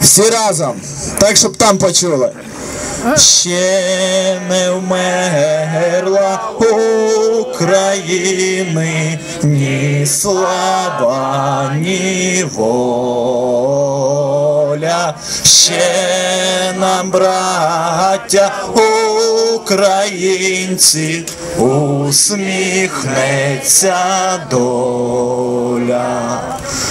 Всі разом. Так, щоб там почули. Ще не вмерла України ні слава, ні воля. Ще нам, браття українці, усміхнеться доля.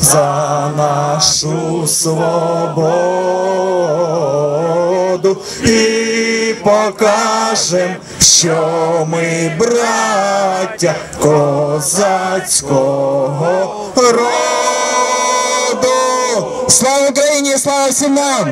за нашу свободу і покажем, що ми браття козацького роду. Слава Україні! Слава всім нам!